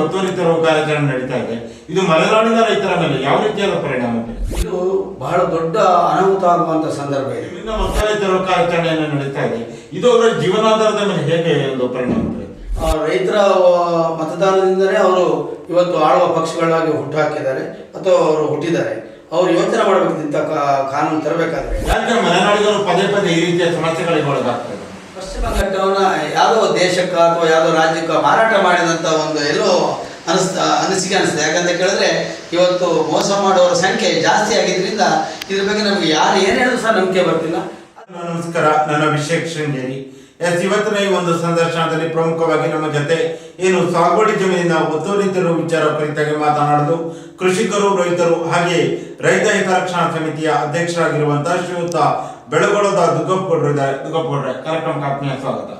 ಒತ್ತುವರಿ ತರುವ ಕಾರ್ಯಾಚರಣೆ ನಡೀತಾ ಇದೆ. ಇದು ಮಲೆನಾಡಿನ ರೈತರ ಮೇಲೆ ಯಾವ ರೀತಿಯಾದ ಪರಿಣಾಮ ಇದು ಬಹಳ ದೊಡ್ಡ ಅನಾಹುತ ಆಗುವಂತ ಸಂದರ್ಭ ಇದೆ. ಇನ್ನು ಒತ್ತುವರಿ ತರುವ ಕಾರ್ಯಾಚರಣೆಯನ್ನು ನಡೀತಾ ಇದೆ. ಇದು ಅವರ ಜೀವನಾಧಾರದ ಮೇಲೆ ಹೇಗೆ ಒಂದು ಪರಿಣಾಮ ರೈತರ ಮತದಾನದಿಂದಲೇ ಅವರು ಇವತ್ತು ಆಳುವ ಪಕ್ಷಗಳಾಗಿ ಹುಟ್ಟುಹಾಕಿದ್ದಾರೆ ಅಥವಾ ಅವರು ಹುಟ್ಟಿದ್ದಾರೆ. ಅವ್ರು ಯೋಚನೆ ಮಾಡಬೇಕು ಇಂಥ ಕಾ- ಕಾನೂನು ತರಬೇಕಾದ್ರೆ. ಯಾಕಂದ್ರೆ ಮಲೆನಾಡಿಗರು ಪದೇ ಪದೇ ಈ ರೀತಿಯ ಸಮಸ್ಯೆಗಳಿಗೆ ಒಳಗಾಗ್ತಾರೆ. ಪಶ್ಚಿಮ ಘಟ್ಟವನ್ನ ಯಾವುದೋ ದೇಶಕ್ಕ ಅಥವಾ ಯಾವುದೋ ರಾಜ್ಯಕ್ಕ ಮಾರಾಟ ಮಾಡಿದಂತ ಒಂದು ಎಲ್ಲೋ ಅನಿಸ್ತಾ, ಅನಿಸಿಕೆ ಅನಿಸ್ತದೆ ಯಾಕಂತ ಕೇಳಿದ್ರೆ ಇವತ್ತು ಮೋಸ ಮಾಡುವವರ ಸಂಖ್ಯೆ ಜಾಸ್ತಿ ಆಗಿದ್ರಿಂದ ಇದ್ರ ಬಗ್ಗೆ ನಮ್ಗೆ ಯಾರು ಏನು ಹೇಳಿದ್ರು ಸಹ ನಂಬಿಕೆ ಬರ್ತಿಲ್ಲ. ನಮಸ್ಕಾರ, ನನ್ನ ಅಭಿಷೇಕ್ ಶೃಂಗೇರಿ. ಎಸ್, ಇವತ್ತಿನ ಈ ಒಂದು ಸಂದರ್ಶನದಲ್ಲಿ ಪ್ರಮುಖವಾಗಿ ನಮ್ಮ ಜೊತೆ ಏನು ಸಾಗುವಳಿ ಜಮೀನಿನ ಒತ್ತುವರಿತರು ವಿಚಾರ ಕುರಿತಾಗಿ ಮಾತನಾಡಲು ಕೃಷಿಕರು, ರೈತರು ಹಾಗೆ ರೈತ ಹಿತರಕ್ಷಣಾ ಸಮಿತಿಯ ಅಧ್ಯಕ್ಷರಾಗಿರುವಂತಹ ಶ್ರೀಯುತ ಬೆಳಗೊಳದ ದುಗ್ಗಪ್ಪಗೌಡರು ಇದ್ದಾರೆ. ದುಗ್ಗಪ್ಪಗೌಡ್ರೆ ಕಾರ್ಯಕ್ರಮಕ್ಕೆ ಆತ್ಮೀಯ ಸ್ವಾಗತ.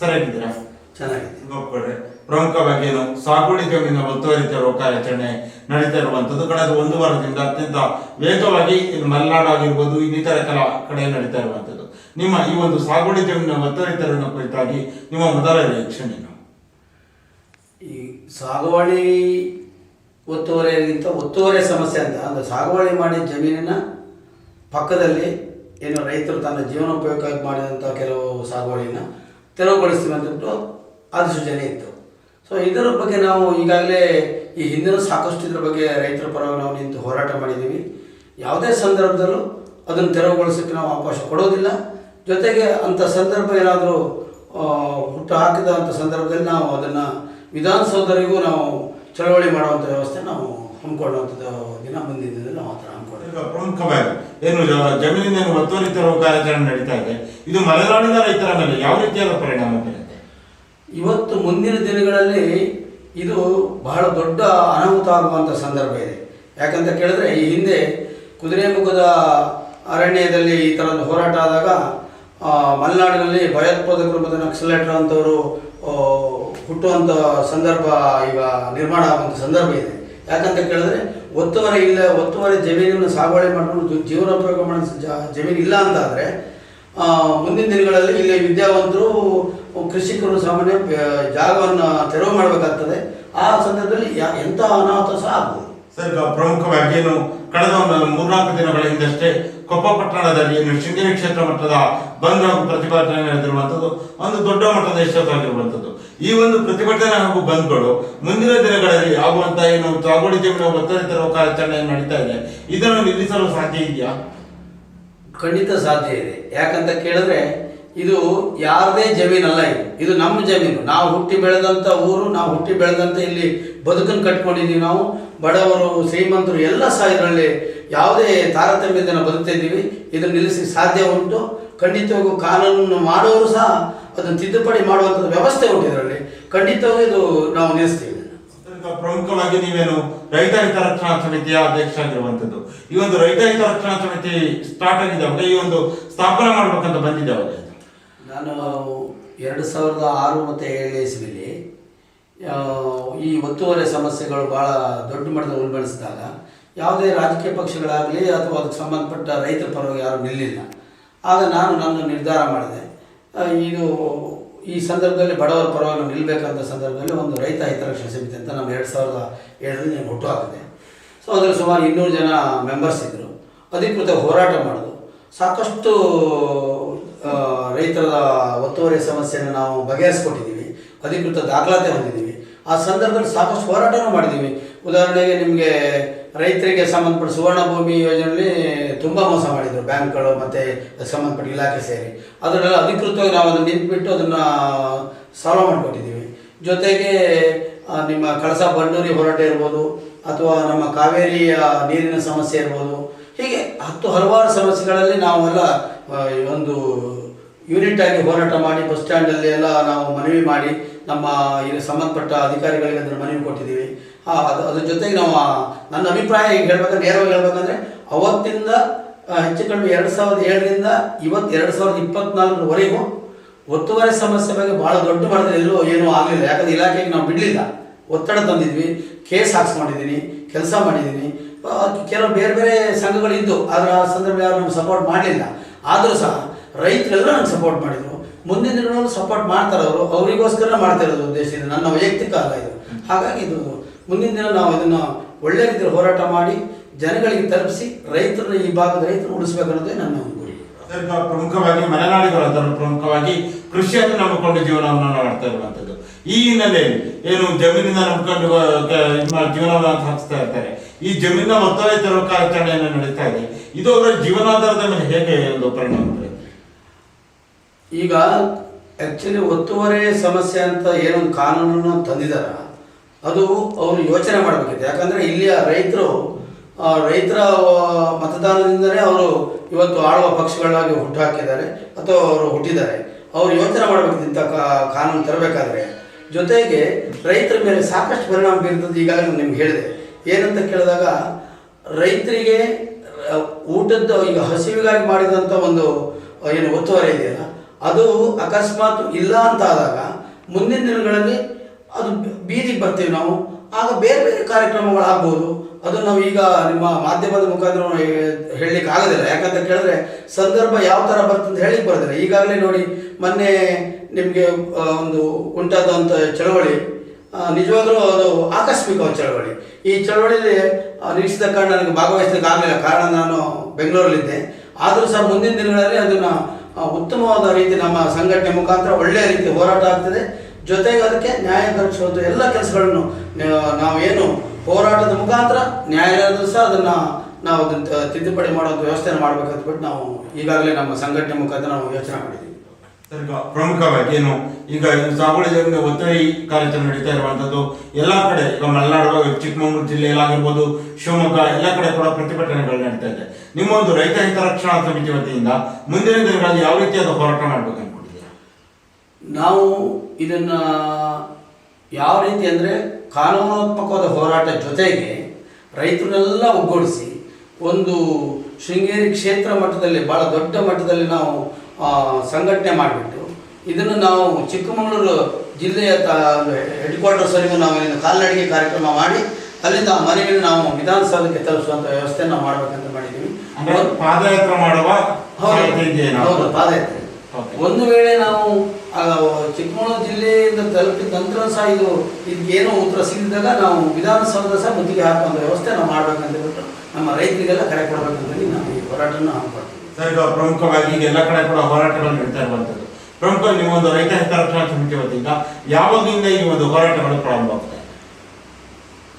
ಸರಿಯಾಗಿದ್ದೀರಾ ಚೆನ್ನಾಗಿದೆ. ದುಗ್ಗಪ್ಪಗೌಡ್ರೆ ಪ್ರಮುಖವಾಗಿ ಏನು ಸಾಗುವಳಿ ಜಮೀನಿನ ಒತ್ತುವರಿ ತೆರವು ಕಾರ್ಯಾಚರಣೆ ನಡೀತಾ ಇರುವಂತದ್ದು ಕಳೆದ ಒಂದು ವಾರದಿಂದ ಅತ್ಯಂತ ವೇಗವಾಗಿ ಇದು ಮಲೆನಾಡು ಆಗಿರ್ಬೋದು ಇನ್ನಿತರ ಕೆಲ ಕಡೆ ನಡೀತಾ ಇರುವಂತದ್ದು ನಿಮ್ಮ ಈ ಒಂದು ಸಾಗುವಳಿ ಜಮೀನಿನ ಒತ್ತುವರಿತರನ್ನ ಕುರಿತಾಗಿ ನಿಮ್ಮ ಮೊದಲ ರಿಯಾಕ್ಷನ್ ಏನು? ಈ ಸಾಗುವಳಿ ಒತ್ತುವರಿಗಿಂತ ಒತ್ತುವರಿ ಸಮಸ್ಯೆ ಅಂತ ಅಂದ್ರೆ ಸಾಗುವಳಿ ಮಾಡಿದ ಜಮೀನಿನ ಪಕ್ಕದಲ್ಲಿ ಏನು ರೈತರು ತನ್ನ ಜೀವನೋಪಯೋಗಕ್ಕಾಗಿ ಮಾಡಿದಂಥ ಕೆಲವು ಸಾಗುವಳಿನ ತೆರವುಗೊಳಿಸ್ತೀವಿ ಅಂತಬಿಟ್ಟು ಅಧಿಸೂಚನೆ ಇತ್ತು. ಸೊ ಇದರ ಬಗ್ಗೆ ನಾವು ಈಗಾಗಲೇ ಈ ಹಿಂದಿನ ಸಾಕಷ್ಟು ಇದರ ಬಗ್ಗೆ ರೈತರ ಪರವಾಗಿ ನಾವು ನಿಂತು ಹೋರಾಟ ಮಾಡಿದ್ದೀವಿ. ಯಾವುದೇ ಸಂದರ್ಭದಲ್ಲೂ ಅದನ್ನು ತೆರವುಗೊಳಿಸೋಕ್ಕೆ ನಾವು ಅವಕಾಶ ಕೊಡೋದಿಲ್ಲ. ಜೊತೆಗೆ ಅಂಥ ಸಂದರ್ಭ ಏನಾದರೂ ಹುಟ್ಟು ಹಾಕಿದ ಅಂಥ ಸಂದರ್ಭದಲ್ಲಿ ನಾವು ಅದನ್ನು ವಿಧಾನಸೌಧರಿಗೂ ನಾವು ಚಳವಳಿ ಮಾಡುವಂಥ ವ್ಯವಸ್ಥೆ ನಾವು ಹಮ್ಮಿಕೊಳ್ಳುವಂಥದ್ದು ದಿನ ಮುಂದಿನ ದಿನದಲ್ಲಿ ನಾವು ಆ ಥರ ಹಮ್ಮಿಕೊಳ್ಳೋದು. ಪ್ರಮುಖವಾಗಿ ಏನು ಜಮೀನಿನ ಏನು ಒತ್ತುವರಿ ತೆರವು ಕಾರ್ಯಾಚರಣೆ ನಡೀತಾ ಇದೆ ಇದು ಮಲೆನಾಡಿನ ರೈತರ ಮೇಲೆ ಯಾವ ರೀತಿಯಾದ ಪರಿಣಾಮ ಬೀರುತ್ತೆ? ಇವತ್ತು ಮುಂದಿನ ದಿನಗಳಲ್ಲಿ ಇದು ಬಹಳ ದೊಡ್ಡ ಅನಾಹುತ ಆಗುವಂಥ ಸಂದರ್ಭ ಇದೆ. ಯಾಕಂತ ಕೇಳಿದ್ರೆ ಈ ಹಿಂದೆ ಕುದುರೆಮುಖದ ಅರಣ್ಯದಲ್ಲಿ ಈ ಥರದ ಹೋರಾಟ ಆದಾಗ ಮಲೆನಾಡಿನಲ್ಲಿ ಭಯೋತ್ಪಾದಕರು ಮತ್ತು ನಕ್ಸಲೇಟರ್ ಅಂತವರು ಹುಟ್ಟುವಂಥ ಸಂದರ್ಭ ಈಗ ನಿರ್ಮಾಣ ಆಗುವಂಥ ಸಂದರ್ಭ ಇದೆ. ಯಾಕಂತ ಕೇಳಿದ್ರೆ ಒತ್ತುವರಿ ಇಲ್ಲ ಒತ್ತುವರಿ ಜಮೀನನ್ನು ಸಾಗುವಳಿ ಮಾಡಿಕೊಂಡು ಜೀವನ ಜೀವನೋಪಯೋಗ ಮಾಡೋ ಜಮೀನು ಇಲ್ಲ ಅಂತಾದರೆ ಆ, ಮುಂದಿನ ದಿನಗಳಲ್ಲಿ ಇಲ್ಲಿ ವಿದ್ಯಾವಂತರು ಕೃಷಿಕರು ಸಾಮಾನ್ಯ ಜಾಗವನ್ನು ತೆರವು ಮಾಡಬೇಕಾಗ್ತದೆ. ಆ ಸಂದರ್ಭದಲ್ಲಿ ಎಂಥ ಅನಾಹುತ ಸಹ ಆಗ್ಬೋದು. ಸರ್ ಪ್ರಮುಖವಾಗಿ ಏನು ಕಳೆದ ಒಂದು ಮೂರ್ನಾಲ್ಕು ದಿನಗಳ ಹಿಂದಷ್ಟೇ ಕೊಪ್ಪ ಪಟ್ಟಣದಲ್ಲಿ ಶೃಂಗೇರಿ ಕ್ಷೇತ್ರ ಮಟ್ಟದ ಬಂದ್ ಪ್ರತಿಭಟನೆ ನಡೆದಿರುವಂತದ್ದು ಒಂದು ದೊಡ್ಡ ಮಟ್ಟದ ಯಶಸ್ಸಾಗಿರುವಂತದ್ದು ಈ ಒಂದು ಪ್ರತಿಭಟನೆ ಹಾಗೂ ಬಂದ್ಗಳು ಮುಂದಿನ ದಿನಗಳಲ್ಲಿ ಆಗುವಂತ ಏನು ಚಾಗೋಡಿ ಜಮೀನು ಒತ್ತುವರಿ ತರುವ ಕಾರ್ಯಾಚರಣೆ ನಡೀತಾ ಇದೆ? ಇದನ್ನು ನಿಲ್ಲಿಸಲು ಸಾಧ್ಯ ಇದೆಯಾ? ಖಂಡಿತ ಸಾಧ್ಯ ಇದೆ. ಯಾಕಂತ ಕೇಳಿದ್ರೆ ಇದು ಯಾರದೇ ಜಮೀನಲ್ಲ ಇದು. ಇದು ನಮ್ಮ ಜಮೀನು. ನಾವು ಹುಟ್ಟಿ ಬೆಳೆದಂಥ ಊರು, ನಾವು ಹುಟ್ಟಿ ಬೆಳೆದಂಥ ಇಲ್ಲಿ ಬದುಕನ್ನು ಕಟ್ಕೊಂಡಿದ್ದೀವಿ ನಾವು. ಬಡವರು, ಶ್ರೀಮಂತರು ಎಲ್ಲ ಸಹ ಇದರಲ್ಲಿ ಯಾವುದೇ ತಾರತಮ್ಯದನ್ನು ಬದುಕ್ತಾ ಇದ್ದೀವಿ. ಇದನ್ನು ನಿಲ್ಲಿಸಿ ಸಾಧ್ಯ ಉಂಟು. ಖಂಡಿತವಾಗೂ ಕಾನೂನನ್ನು ಮಾಡೋರು ಸಹ ಅದನ್ನು ತಿದ್ದುಪಡಿ ಮಾಡುವಂಥ ವ್ಯವಸ್ಥೆ ಉಂಟು ಇದರಲ್ಲಿ. ಖಂಡಿತವಾಗೂ ಇದು ನಾವು ನಿಲ್ಲಿಸ್ತೀವಿ. ಪ್ರಮುಖವಾಗಿ ನೀವೇನು ರೈತ ಹಿತರಕ್ಷಣಾ ಸಮಿತಿಯ ಅಧ್ಯಕ್ಷ ಆಗಿರುವಂತದ್ದು ಈ ಒಂದು ರೈತ ಹಿತರಕ್ಷಣಾ ಸಮಿತಿ ಸ್ಟಾರ್ಟ್ ಆಗಿದೆ ಈ ಒಂದು ಸ್ಥಾಪನೆ ಮಾಡಬೇಕಂತ ಬಂದಿದೆ ಅವಾಗ. ನಾನು ಎರಡು ಸಾವಿರದ ಆರು ಮತ್ತು ಏಳನೇ ಇಸ್ವಿಲಿ ಈ ಒತ್ತುವರಿ ಸಮಸ್ಯೆಗಳು ಭಾಳ ದೊಡ್ಡ ಮಟ್ಟದಲ್ಲಿ ಉಲ್ಬಣಿಸಿದಾಗ ಯಾವುದೇ ರಾಜಕೀಯ ಪಕ್ಷಗಳಾಗಲಿ ಅಥವಾ ಅದಕ್ಕೆ ಸಂಬಂಧಪಟ್ಟ ರೈತರ ಪರವಾಗಿ ಯಾರು ನಿಲ್ಲಿಲ್ಲ. ಆಗ ನಾನು ನನ್ನ ನಿರ್ಧಾರ ಮಾಡಿದೆ. ಇದು ಈ ಸಂದರ್ಭದಲ್ಲಿ ಬಡವರ ಪರವಾಗಿ ನಿಲ್ಲಬೇಕಾದ ಸಂದರ್ಭದಲ್ಲಿ ಒಂದು ರೈತ ಹಿತರಕ್ಷಣಾ ಸಮಿತಿ ಅಂತ ನಮ್ಮ ಎರಡು ಸಾವಿರದ ಏಳರಲ್ಲಿ ಹುಟ್ಟು ಹಾಕಿದೆ. ಸೊ ಅದರಲ್ಲಿ ಸುಮಾರು ಇನ್ನೂರು ಜನ ಮೆಂಬರ್ಸ್ ಇದ್ದರು ಅಧಿಕೃತ ಹೋರಾಟ ಮಾಡೋದು. ಸಾಕಷ್ಟು ರೈತರ ಒತ್ತುವರಿ ಸಮಸ್ಯೆಯನ್ನು ನಾವು ಬಗೆಹರಿಸ್ಕೊಟ್ಟಿದ್ದೀವಿ. ಅಧಿಕೃತ ದಾಖಲಾತಿ ಹೊಂದಿದ್ದೀವಿ. ಆ ಸಂದರ್ಭದಲ್ಲಿ ಸಾಕಷ್ಟು ಹೋರಾಟನೂ ಮಾಡಿದ್ದೀವಿ. ಉದಾಹರಣೆಗೆ ನಿಮಗೆ ರೈತರಿಗೆ ಸಂಬಂಧಪಟ್ಟ ಸುವರ್ಣ ಭೂಮಿ ಯೋಜನೆಯಲ್ಲಿ ತುಂಬ ಮೋಸ ಮಾಡಿದರು ಬ್ಯಾಂಕ್ಗಳು ಮತ್ತು ಸಂಬಂಧಪಟ್ಟ ಇಲಾಖೆ ಸೇರಿ. ಅದರಲ್ಲೆಲ್ಲ ಅಧಿಕೃತವಾಗಿ ನಾವು ಅದನ್ನು ನಿಂತುಬಿಟ್ಟು ಅದನ್ನು ಸಾಲ್ವ್ ಮಾಡಿಕೊಟ್ಟಿದ್ದೀವಿ. ಜೊತೆಗೆ ನಿಮ್ಮ ಕಳಸ ಬಂಡೂರಿ ಹೋರಾಟ ಇರ್ಬೋದು, ಅಥವಾ ನಮ್ಮ ಕಾವೇರಿಯ ನೀರಿನ ಸಮಸ್ಯೆ ಇರ್ಬೋದು. ಹೀಗೆ ಹತ್ತು ಹಲವಾರು ಸಮಸ್ಯೆಗಳಲ್ಲಿ ನಾವೆಲ್ಲ ಒಂದು ಯೂನಿಟ್ ಆಗಿ ಹೋರಾಟ ಮಾಡಿ, ಬಸ್ ಸ್ಟ್ಯಾಂಡಲ್ಲಿ ಎಲ್ಲ ನಾವು ಮನವಿ ಮಾಡಿ ನಮ್ಮ ಸಂಬಂಧಪಟ್ಟ ಅಧಿಕಾರಿಗಳಿಗೆ ಅದನ್ನು ಮನವಿ ಕೊಟ್ಟಿದ್ದೀವಿ. ಅದು, ಅದ್ರ ಜೊತೆಗೆ ನಾವು ನನ್ನ ಅಭಿಪ್ರಾಯ ಈಗ ಹೇಳ್ಬೇಕಂದ್ರೆ, ನೇರವಾಗಿ ಹೇಳ್ಬೇಕಂದ್ರೆ, ಅವತ್ತಿಂದ ಹೆಚ್ಚು ಕಡಿಮೆ ಎರಡು ಸಾವಿರದ ಏಳರಿಂದ ಇವತ್ತು ಎರಡು ಸಾವಿರದ ಇಪ್ಪತ್ನಾಲ್ಕರವರೆಗೂ ಒತ್ತುವರಿ ಸಮಸ್ಯೆ ಬಗ್ಗೆ ಭಾಳ ದೊಡ್ಡ ಮಟ್ಟದಲ್ಲಿ ಏನೂ ಆಗಲಿಲ್ಲ. ಯಾಕಂದ್ರೆ ಇಲಾಖೆಗೆ ನಾವು ಬಿಡಲಿಲ್ಲ. ಒತ್ತಡ ತಂದಿದ್ವಿ, ಕೇಸ್ ಹಾಕ್ಸ್ಕೊಂಡಿದ್ದೀನಿ ಕೆಲಸ ಮಾಡಿದ್ದೀನಿ. ಕೆಲವು ಬೇರೆ ಬೇರೆ ಸಂಘಗಳು ಇದ್ದು, ಆದರೆ ಆ ಸಂದರ್ಭ ಯಾರು ನಮ್ಗೆ ಸಪೋರ್ಟ್ ಮಾಡಲಿಲ್ಲ. ಆದರೂ ಸಹ ರೈತರೆಲ್ಲರೂ ನಂಗೆ ಸಪೋರ್ಟ್ ಮಾಡಿದರು. ಮುಂದಿನ ದಿನಗಳಲ್ಲೂ ಸಪೋರ್ಟ್ ಮಾಡ್ತಾರೆ ಅವರು ಅವರಿಗೋಸ್ಕರ ಮಾಡ್ತಾ ಇರೋದು ಉದ್ದೇಶ ನನ್ನ ವೈಯಕ್ತಿಕ ಅಲ್ಲ ಇದು. ಹಾಗಾಗಿ ಇದು ಮುಂದಿನ ದಿನ ನಾವು ಇದನ್ನು ಒಳ್ಳೆ ರೀತಿಯಲ್ಲಿ ಹೋರಾಟ ಮಾಡಿ ಜನಗಳಿಗೆ ತಲುಪಿಸಿ ರೈತರನ್ನ ಈ ಭಾಗದ ರೈತರು ಉಳಿಸಬೇಕನ್ನೋದೇ ನನ್ನ ಒಂದು ಗುರಿ. ಪ್ರಮುಖವಾಗಿ ಮಲೆನಾಡಿಗರು ಪ್ರಮುಖವಾಗಿ ಕೃಷಿಯನ್ನು ನಂಬಿಕೊಂಡು ಜೀವನವನ್ನು ಮಾಡ್ತಾ ಇರುವಂತದ್ದು ಈ ಹಿನ್ನೆಲೆಯಲ್ಲಿ ಏನು ಜಮೀನಿನ ನಂಬಿಕೊಂಡು ಜೀವನವನ್ನು ಸಾಗಿಸ್ತಾ ಇರ್ತಾರೆ. ಈ ಜಮೀನಿನ ಒತ್ತಾಯ ತರುವ ಕಾರ್ಯಾಚರಣೆಯನ್ನು ನಡೀತಾ ಇದೆ. ಇದು ಅವರ ಜೀವನಾಧಾರದ ಮೇಲೆ ಹೇಗೆ ಒಂದು ಪರಿಣಾಮ ಈಗ ಆಕ್ಚುಲಿ ಒತ್ತುವರಿ ಸಮಸ್ಯೆ ಅಂತ ಏನೊಂದು ಕಾನೂನನ್ನು ತಂದಿದಾರ. ಅದು ಅವರು ಯೋಚನೆ ಮಾಡಬೇಕಿದೆ ಯಾಕಂದರೆ ಇಲ್ಲಿಯ ರೈತರು ರೈತರ ಮತದಾನದಿಂದಲೇ ಅವರು ಇವತ್ತು ಆಳುವ ಪಕ್ಷಗಳಾಗಿ ಹುಟ್ಟುಹಾಕಿದ್ದಾರೆ ಅಥವಾ ಅವರು ಹುಟ್ಟಿದ್ದಾರೆ. ಅವರು ಯೋಚನೆ ಕಾ- ಕಾನೂನು ತರಬೇಕಾದ್ರೆ. ಜೊತೆಗೆ ರೈತರ ಮೇಲೆ ಸಾಕಷ್ಟು ಪರಿಣಾಮ ಬೀರ್ತದೆ ಈಗಾಗಲೇ ನಿಮ್ಗೆ ಹೇಳಿದೆ. ಏನಂತ ಕೇಳಿದಾಗ ರೈತರಿಗೆ ಊಟದ ಈಗ ಹಸಿವಿಗಾಗಿ ಮಾಡಿದಂಥ ಒಂದು ಏನು ಒತ್ತುವರಿ ಇದೆಯಲ್ಲ, ಅದು ಅಕಸ್ಮಾತ್ ಇಲ್ಲ ಅಂತ ಆದಾಗ ಮುಂದಿನ ದಿನಗಳಲ್ಲಿ ಅದು ಬೀದಿಗೆ ಬರ್ತೀವಿ ನಾವು. ಆಗ ಬೇರೆ ಬೇರೆ ಕಾರ್ಯಕ್ರಮಗಳು ಆಗ್ಬೋದು ಅದು ನಾವು ಈಗ ನಿಮ್ಮ ಮಾಧ್ಯಮದ ಮುಖಾಂತರ ಹೇಳಲಿಕ್ಕೆ ಆಗೋದಿಲ್ಲ. ಯಾಕಂತ ಕೇಳಿದ್ರೆ ಸಂದರ್ಭ ಯಾವ ಥರ ಬರ್ತಂತ ಹೇಳಿಕ್ಕೆ ಬರೋದಿಲ್ಲ. ಈಗಾಗಲೇ ನೋಡಿ ಮೊನ್ನೆ ನಿಮಗೆ ಒಂದು ಉಂಟಾದಂಥ ಚಳವಳಿ ನಿಜವಾಗಲೂ ನಿಜವಾಗ್ಲೂ ಅದು ಆಕಸ್ಮಿಕ ಚಳವಳಿ. ಈ ಚಳವಳಿಯಲ್ಲಿ ನಿಲ್ಲಿಸಿದ ಕಾರಣ ನನಗೆ ಭಾಗವಹಿಸಲಿಕ್ಕೆ ಆಗಲಿಲ್ಲ ಕಾರಣ ನಾನು ಬೆಂಗಳೂರಲ್ಲಿದ್ದೆ. ಆದರೂ ಸಹ ಮುಂದಿನ ದಿನಗಳಲ್ಲಿ ಅದನ್ನು ಉತ್ತಮವಾದ ರೀತಿ ನಮ್ಮ ಸಂಘಟನೆ ಮುಖಾಂತರ ಒಳ್ಳೆಯ ರೀತಿ ಹೋರಾಟ ಆಗ್ತದೆ. ಜೊತೆಗೆ ಅದಕ್ಕೆ ನ್ಯಾಯ ದೊರಕಿಸುವಂಥ ಎಲ್ಲ ಕೆಲಸಗಳನ್ನು ನಾವೇನು ಹೋರಾಟದ ಮುಖಾಂತರ ನ್ಯಾಯಾಲಯದ ಸಹ ಅದನ್ನು ನಾವು ಅದನ್ನು ತಿದ್ದುಪಡಿ ಮಾಡುವಂಥ ವ್ಯವಸ್ಥೆಯನ್ನು ಮಾಡಬೇಕಂತ ಬಿಟ್ಟು ನಾವು ಈಗಾಗಲೇ ನಮ್ಮ ಸಂಘಟನೆ ಮುಖಾಂತರ ನಾವು ಯೋಚನೆ ಮಾಡಿದ್ದೀವಿ. ಪ್ರಮುಖವಾಗಿ ಏನು, ಈಗ ಸಾಗುಳಿ ಜಮೀನಿನ ಒತ್ತಾಯಿ ಕಾರ್ಯಾಚರಣೆ ನಡೀತಾ ಇರುವಂತದ್ದು ಎಲ್ಲಾ ಕಡೆ, ಈಗ ಮಲೆನಾಡು, ಚಿಕ್ಕಮಗಳೂರು ಜಿಲ್ಲೆಯಲ್ಲಾಗಿರ್ಬೋದು ಶಿವಮೊಗ್ಗ, ಎಲ್ಲ ಕಡೆ ಕೂಡ ಪ್ರತಿಭಟನೆಗಳು ನಡೀತಾ ಇದೆ. ನಿಮ್ಮ ಒಂದು ರೈತ ಹಿತರಕ್ಷಣಾ ಸಮಿತಿ ವತಿಯಿಂದ ಮುಂದಿನ ದಿನಗಳಲ್ಲಿ ಯಾವ ರೀತಿಯಾದ ಹೋರಾಟ ಮಾಡಬೇಕು ಅನ್ಕೊಂಡಿದ್ದೀರಾ ನಾವು ಇದನ್ನ ಯಾವ ರೀತಿ ಅಂದರೆ ಕಾನೂನಾತ್ಮಕವಾದ ಹೋರಾಟ ಜೊತೆಗೆ ರೈತರನ್ನೆಲ್ಲ ಒಗ್ಗೂಡಿಸಿ ಒಂದು ಶೃಂಗೇರಿ ಕ್ಷೇತ್ರ ಮಟ್ಟದಲ್ಲಿ ಭಾಳ ದೊಡ್ಡ ಮಟ್ಟದಲ್ಲಿ ನಾವು ಸಂಘಟನೆ ಮಾಡಿಬಿಟ್ಟು ಇದನ್ನು ನಾವು ಚಿಕ್ಕಮಗಳೂರು ಜಿಲ್ಲೆಯ ಹೆಡ್ ಕ್ವಾರ್ಟರ್ಸ್ವರೆಗೂ ನಾವು ಏನು ಕಾಲ್ನಡಿಗೆ ಕಾರ್ಯಕ್ರಮ ಮಾಡಿ ಅಲ್ಲಿಂದ ಆ ಮನೆಯನ್ನು ನಾವು ವಿಧಾನಸೌಧಕ್ಕೆ ತಲುಪಿಸುವಂಥ ವ್ಯವಸ್ಥೆಯನ್ನು ಮಾಡಬೇಕಂತ ಮಾಡಿದ್ದೀವಿ. ಪಾದಯಾತ್ರೆ ಮಾಡುವ ಹೌದು. ಹೌದು, ಪಾದಯಾತ್ರೆ. ಒಂದು ವೇಳೆ ನಾವು ಚಿಕ್ಕಮಗಳೂರು ಜಿಲ್ಲೆಯಿಂದ ತಲುಪಿದ ನಂತರ ಸಹ ಇದು ಇದಕ್ಕೇನೋ ಉತ್ತರ ಸಿಗದಾಗ ನಾವು ವಿಧಾನಸೌಧದ ಸಹ ಮುತ್ತಿಗೆ ಹಾಕುವಂಥ ವ್ಯವಸ್ಥೆ ನಾವು ಮಾಡಬೇಕಂತ ಹೇಳ್ಬಿಟ್ಟು ನಮ್ಮ ರೈತರಿಗೆಲ್ಲ ಕರೆ ಕೊಡಬೇಕಂತ ನಾವು ಈ ಹೋರಾಟವನ್ನು ಹಮ್ಮಿಕೊಳ್ತೀವಿ ಸರ್ ಈಗ ಪ್ರಮುಖವಾಗಿ ಈಗ ಎಲ್ಲ ಕಡೆ ಕೂಡ ಹೋರಾಟಗಳು ನಡೀತಾ ಇರುವಂಥದ್ದು. ಪ್ರಮುಖ ನಿಮ್ಮ ಒಂದು ರೈತ ಹಿತರಕ್ಷಣಾ ಸಮಿತಿ ವತಿಯಿಂದ ಯಾವಾಗಿಂದ ಈ ಒಂದು ಹೋರಾಟಗಳು ಪ್ರಾರಂಭ ಆಗ್ತದೆ?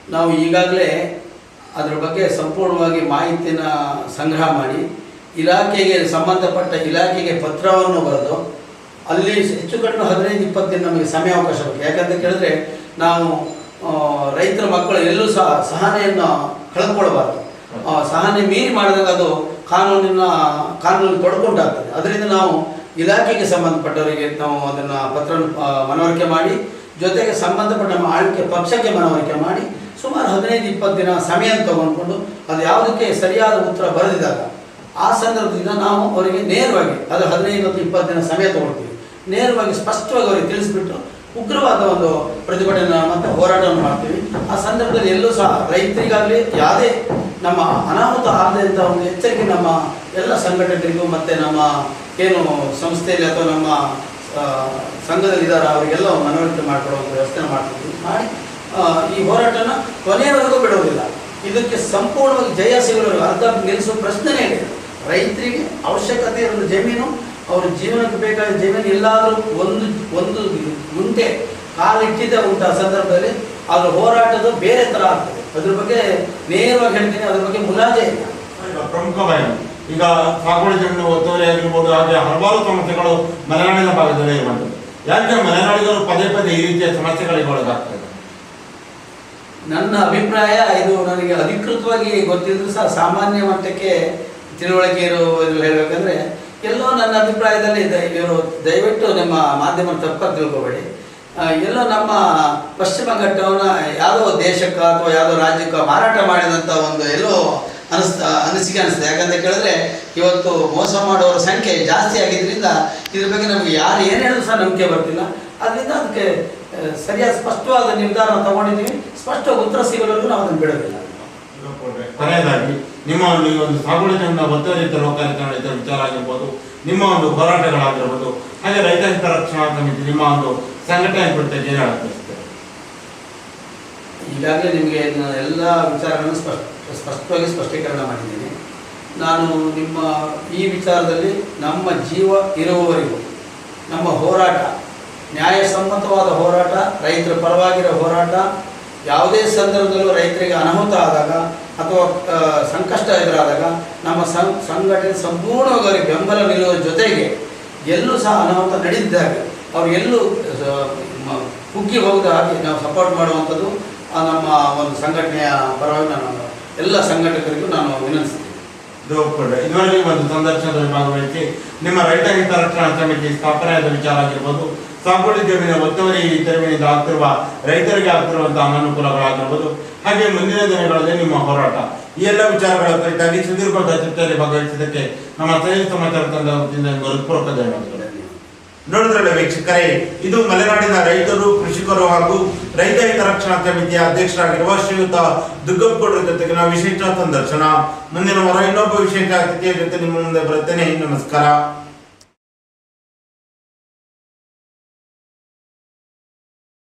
ನಾವು ಈಗಾಗಲೇ ಅದರ ಬಗ್ಗೆ ಸಂಪೂರ್ಣವಾಗಿ ಮಾಹಿತಿನ ಸಂಗ್ರಹ ಮಾಡಿ ಇಲಾಖೆಗೆ ಸಂಬಂಧಪಟ್ಟ ಇಲಾಖೆಗೆ ಪತ್ರವನ್ನು ಬರೆದು ಅಲ್ಲಿ ಹೆಚ್ಚು ಕಡಿಮೆ ಹದಿನೈದು ಇಪ್ಪತ್ತು ದಿನ ನಮಗೆ ಸಮಯಾವಕಾಶ ಬೇಕು ಯಾಕಂತ ಕೇಳಿದ್ರೆ ನಾವು ರೈತರ ಮಕ್ಕಳು ಎಲ್ಲೂ ಸಹ ಸಹನೆಯನ್ನು ಕಳೆದುಕೊಳ್ಬಾರ್ದು ಆ, ಸಹನೆ ಮೀರಿ ಮಾಡಿದಾಗ ಅದು ಕಾನೂನಿನ ಕಾನೂನು ತೊಡ್ಕೊಂಡಾಗ್ತದೆ ಅದರಿಂದ ನಾವು ಇಲಾಖೆಗೆ ಸಂಬಂಧಪಟ್ಟವರಿಗೆ ನಾವು ಅದನ್ನು ಪತ್ರ ಮನವರಿಕೆ ಮಾಡಿ ಜೊತೆಗೆ ಸಂಬಂಧಪಟ್ಟ ನಮ್ಮ ಆಳ್ವಿಕೆ ಪಕ್ಷಕ್ಕೆ ಮನವರಿಕೆ ಮಾಡಿ ಸುಮಾರು ಹದಿನೈದು ಇಪ್ಪತ್ತು ದಿನ ಸಮಯ ತಗೊಂಡ್ಕೊಂಡು ಅದು ಯಾವುದಕ್ಕೆ ಸರಿಯಾದ ಉತ್ತರ ಬರೆದಿದಾಗ ಆ ಸಂದರ್ಭದಿಂದ ನಾವು ಅವರಿಗೆ ನೇರವಾಗಿ, ಅದು ಹದಿನೈದು ಮತ್ತು ಇಪ್ಪತ್ತು ದಿನ ಸಮಯ ತಗೊಳ್ತೀವಿ. ನೇರವಾಗಿ ಸ್ಪಷ್ಟವಾಗಿ ಅವರಿಗೆ ತಿಳಿಸ್ಬಿಟ್ಟು ಉಗ್ರವಾದ ಒಂದು ಪ್ರತಿಭಟನೆ ಮತ್ತು ಹೋರಾಟವನ್ನು ಮಾಡ್ತೀವಿ. ಆ ಸಂದರ್ಭದಲ್ಲಿ ಎಲ್ಲೂ ಸಹ ರೈತರಿಗಾಗಲಿ ಯಾವುದೇ ನಮ್ಮ ಅನಾಹುತ ಆಗದಂತ ಒಂದು ಎಚ್ಚರಿಕೆ ನಮ್ಮ ಎಲ್ಲ ಸಂಘಟಕರಿಗೂ ಮತ್ತು ನಮ್ಮ ಏನು ಸಂಸ್ಥೆಯಲ್ಲಿ ಅಥವಾ ನಮ್ಮ ಸಂಘದಲ್ಲಿ ಇದ್ದಾರೆ ಅವರಿಗೆಲ್ಲ ಮನವರಿಕೆ ಮಾಡಿಕೊಡುವಂಥ ವ್ಯವಸ್ಥೆ ಮಾಡ್ತೀವಿ. ಮಾಡಿ ಈ ಹೋರಾಟನ ಕೊನೆಯವರೆಗೂ ಬಿಡೋದಿಲ್ಲ. ಇದಕ್ಕೆ ಸಂಪೂರ್ಣವಾಗಿ ಜಯ ಸಿಗಲು ಅರ್ಧ ನಿಲ್ಲಿಸುವ ಪ್ರಶ್ನೆನೇ ಇದೆ ರೈತರಿಗೆ ಅವಶ್ಯಕತೆ ಇರೋದು ಜಮೀನು ಅವ್ರ ಜೀವನಕ್ಕೆ ಬೇಕಾದ ಜಮೀನು ಎಲ್ಲಾದರೂ ಒಂದು ಒಂದು ಗುಂಟೆ ಕಾಲಿಟ್ಟಿದ್ದೆ ಉಂಟ ಸಂದರ್ಭದಲ್ಲಿ ಅದರ ಹೋರಾಟದ ಬೇರೆ ಥರ ಆಗ್ತದೆ. ಅದ್ರ ಬಗ್ಗೆ ನೇರವಾಗಿ ಹೇಳ್ತೀನಿ ಅದ್ರ ಬಗ್ಗೆ ಮುಲಾಜೆ ಇಲ್ಲ. ಪ್ರಮುಖವಾಗಿ ಈಗ ಸಾಗುವಳಿ ಜಮೀನು ಒತ್ತುವರಿ ಆಗಿರ್ಬೋದು ಹಾಗೆ ಹಲವಾರು ಸಮಸ್ಯೆಗಳು ಮಲೆನಾಡಿನ ಭಾಗದಲ್ಲಿ ಇರುವಂಥದ್ದು ಯಾಕೆ ಮಲೆನಾಡಿಗರು ಪದೇ ಪದೇ ಈ ರೀತಿಯ ಸಮಸ್ಯೆಗಳಿಗೆ ಒಳಗಾಗ್ತದೆ ನನ್ನ ಅಭಿಪ್ರಾಯ ಇದು ನನಗೆ ಅಧಿಕೃತವಾಗಿ ಗೊತ್ತಿದ್ರು ಸಹ ಸಾಮಾನ್ಯ ಮಟ್ಟಕ್ಕೆ ತಿಳುವಳಿಕೆ ಇರುವುದು ಹೇಳಬೇಕಂದ್ರೆ, ಎಲ್ಲೋ ನನ್ನ ಅಭಿಪ್ರಾಯದಲ್ಲಿ ಇವರು ದಯವಿಟ್ಟು ನಿಮ್ಮ ಮಾಧ್ಯಮ ತಪ್ಪಾಗಿ ತಿಳ್ಕೊಬೇಡಿ. ಎಲ್ಲೋ ನಮ್ಮ ಪಶ್ಚಿಮ ಘಟ್ಟವನ್ನು ಯಾವುದೋ ದೇಶಕ್ಕೆ ಅಥವಾ ಯಾವುದೋ ರಾಜ್ಯಕ್ಕೆ ಮಾರಾಟ ಮಾಡಿದಂಥ ಒಂದು ಎಲ್ಲೋ ಅನಿಸ್ತಾ ಅನಿಸಿಕೆ ಅನಿಸ್ತದೆ ಯಾಕಂತ ಕೇಳಿದ್ರೆ, ಇವತ್ತು ಮೋಸ ಮಾಡುವವರ ಸಂಖ್ಯೆ ಜಾಸ್ತಿ ಆಗಿದ್ದರಿಂದ ಇದ್ರ ಬಗ್ಗೆ ನಮಗೆ ಯಾರು ಏನು ಹೇಳಿದ್ರು ಸಹ ನಂಬಿಕೆ ಬರ್ತಿಲ್ಲ. ಅದರಿಂದ ಅದಕ್ಕೆ ಸರಿಯಾದ ಸ್ಪಷ್ಟವಾದ ನಿರ್ಧಾರ ತಗೊಂಡಿದ್ದೀವಿ. ಸ್ಪಷ್ಟ ಉತ್ತರ ಸಿಗಲು ನಾವು ಅದನ್ನು ಬಿಡೋದಿಲ್ಲ. ಕೊನೆಯದಾಗಿ, ನಿಮ್ಮ ಒಂದು ಈ ಒಂದು ಜಮೀನ ಲೋಕಾಯುಕ್ತ ವಿಚಾರ ಆಗಿರ್ಬೋದು, ನಿಮ್ಮ ಒಂದು ಹೋರಾಟಗಳಾಗಿರ್ಬೋದು, ಹಾಗೆ ರೈತ ಹಿತರಕ್ಷಣಾ ಸಮಿತಿ ನಿಮ್ಮ ಒಂದು ಸಂಘಟನೆ ಕುರಿತು ಏನು ಈಗಾಗಲೇ ನಿಮಗೆ ಎಲ್ಲ ವಿಚಾರಗಳನ್ನು ಸ್ಪಷ್ಟ, ಸ್ಪಷ್ಟವಾಗಿ ಸ್ಪಷ್ಟೀಕರಣ ಮಾಡಿದ್ದೀನಿ. ನಾನು ನಿಮ್ಮ ಈ ವಿಚಾರದಲ್ಲಿ ನಮ್ಮ ಜೀವ ಇರುವವರೆಗೂ, ನಮ್ಮ ಹೋರಾಟ, ನ್ಯಾಯಸಮ್ಮತವಾದ ಹೋರಾಟ, ರೈತರ ಪರವಾಗಿರೋ ಹೋರಾಟ, ಯಾವುದೇ ಸಂದರ್ಭದಲ್ಲೂ ರೈತರಿಗೆ ಅನಾಹುತ ಆದಾಗ ಅಥವಾ ಸಂಕಷ್ಟ ಎದುರಾದಾಗ ನಮ್ಮ ಸಂ, ಸಂಘಟನೆ ಸಂಪೂರ್ಣವಾಗಿ ಬೆಂಬಲ ನಿಲ್ಲುವ ಜೊತೆಗೆ ಎಲ್ಲೂ ಸಹ ಅನಾಹುತ ನಡೆದಿದ್ದಾಗ ಅವ್ರು ಎಲ್ಲೂ ಕುಗ್ಗಿ ಹೋಗದ ಹಾಗೆ ನಾವು ಸಪೋರ್ಟ್ ಮಾಡುವಂಥದ್ದು ನಮ್ಮ ಒಂದು ಸಂಘಟನೆಯ ಪರವಾಗಿ ನಾನು ಎಲ್ಲ ಸಂಘಟಕರಿಗೂ ನಾನು ವಿನಂತಿಸ್ತೀನಿ. ಇದುವರೆಗೆ ಒಂದು ಸಂದರ್ಶನದಲ್ಲಿ ಭಾಗವಹಿಸಿ ನಿಮ್ಮ ರೈತ ಹಿತರಕ್ಷಣಾ ಸಮಿತಿ ಸ್ಥಾಪನೆಯಾದ ವಿಚಾರ ಆಗಿರ್ಬೋದು ಸಾಗುವಳಿ ಜಮೀನ ಒತ್ತುವರಿ ತೆರವಿನಿಂದ ಆಗ್ತಿರುವ ರೈತರಿಗೆ ಆಗ್ತಿರುವಂತಹ ಅನಾನುಕೂಲಗಳಾಗಿರ್ಬೋದು, ಹಾಗೆ ಮುಂದಿನ ದಿನಗಳಲ್ಲಿ ನಿಮ್ಮ ಹೋರಾಟ. ಈ ಎಲ್ಲ ವಿಚಾರಗಳ ಕುರಿತಾಗಿ ಸುದೀರ್ಘ ಚರ್ಚೆಯಲ್ಲಿ ಭಾಗವಹಿಸಿದ್ದಕ್ಕೆ ನಮ್ಮ ಸಹಿ ಸಮಾಚಾರ ತಂಡದ ವತಿಯಿಂದ ಹೃತ್ಪೂರ್ವಕ ಧನ್ಯವಾದಗಳು. ವೀಕ್ಷಕರೇ, ಇದು ಮಲೆನಾಡಿನ ರೈತರು, ಕೃಷಿಕರು ಹಾಗೂ ರೈತ ಹಿತರಕ್ಷಣಾ ಸಮಿತಿಯ ಅಧ್ಯಕ್ಷರಾಗಿರುವ ಶ್ರೀಯುತ ದುಗ್ಗಪ್ಪಗೌಡರ ಜೊತೆಗಿನ ವಿಶೇಷ ಸಂದರ್ಶನ. ಮುಂದಿನ ವಾರ ಇನ್ನೊಬ್ಬ ವಿಶೇಷ ಅತಿಥಿಯ ಜೊತೆ ನಿಮ್ಮ ಮುಂದೆ ಬರುತ್ತೇನೆ. ನಮಸ್ಕಾರ.